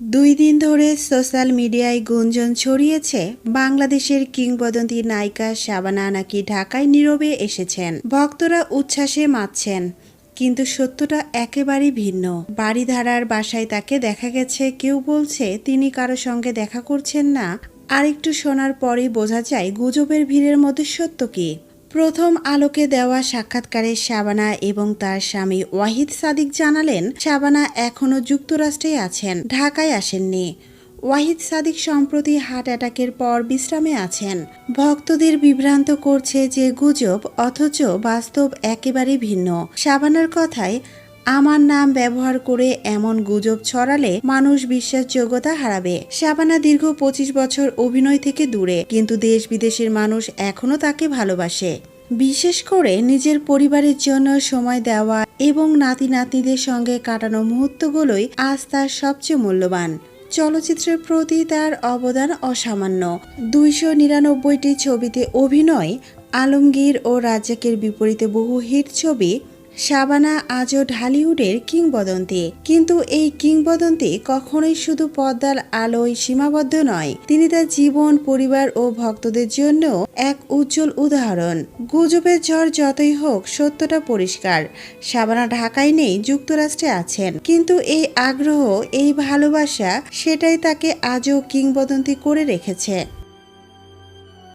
দুই দিন ধরে সোশ্যাল মিডিয়ায় গুঞ্জন ছড়িয়েছে বাংলাদেশের কিংবদন্তি নায়িকা শাবানা নাকি ঢাকায় নীরবে এসেছেন। ভক্তরা উচ্ছ্বাসে মাতছেন, কিন্তু সত্যটা একেবারেই ভিন্ন। বাড়িধারার বাসায় তাকে দেখা গেছে, কেউ বলছে তিনি কারও সঙ্গে দেখা করছেন না। আরেকটু শোনার পরেই বোঝা যায়, গুজবের ভিড়ের মধ্যে সত্য কি? প্রথম আলোকে দেওয়া সাক্ষাৎকারে শাবানা এবং তার স্বামী ওয়াহিদ সাদিক জানালেন, শাবানা এখনও যুক্তরাষ্ট্রে আছেন, ঢাকায় আসেননি। ওয়াহিদ সাদিক সম্প্রতি হার্ট অ্যাটাকের পর বিশ্রামে আছেন। ভক্তদের বিভ্রান্ত করছে যে গুজব অথচ বাস্তব একেবারে ভিন্ন। শাবানার কথায় আমার নাম ব্যবহার করে এমন গুজব ছড়ালে মানুষ বিশ্বাসযোগ্যতা হারাবে। শাবানা দীর্ঘ পঁচিশ বছর অভিনয় থেকে দূরে, কিন্তু দেশ বিদেশের মানুষ এখনও তাকে ভালোবাসে। বিশেষ করে নিজের পরিবারের জন্য সময় দেওয়া এবং নাতি নাতনিদের সঙ্গে কাটানো মুহূর্তগুলোই আজ তার সবচেয়ে মূল্যবান। চলচ্চিত্রের প্রতি তার অবদান অসামান্য। দুইশো নিরানব্বইটি ছবিতে অভিনয় আলমগীর ও রাজ্জাকের বিপরীতে বহু হিট ছবি শাবানা আজও ঢালিউডের কিংবদন্তি। কিন্তু এই কিংবদন্তি কখনোই শুধু পদ্মার আলোয় সীমাবদ্ধ নয়, তিনি তার জীবন, পরিবার ও ভক্তদের জন্য এক উজ্জ্বল উদাহরণ। গুজবের ঝড় যতই হোক, সত্যটা পরিষ্কার। শাবানা ঢাকায় নেই, যুক্তরাষ্ট্রে আছেন। কিন্তু এই আগ্রহ, এই ভালোবাসা, সেটাই তাকে আজও কিংবদন্তি করে রেখেছে।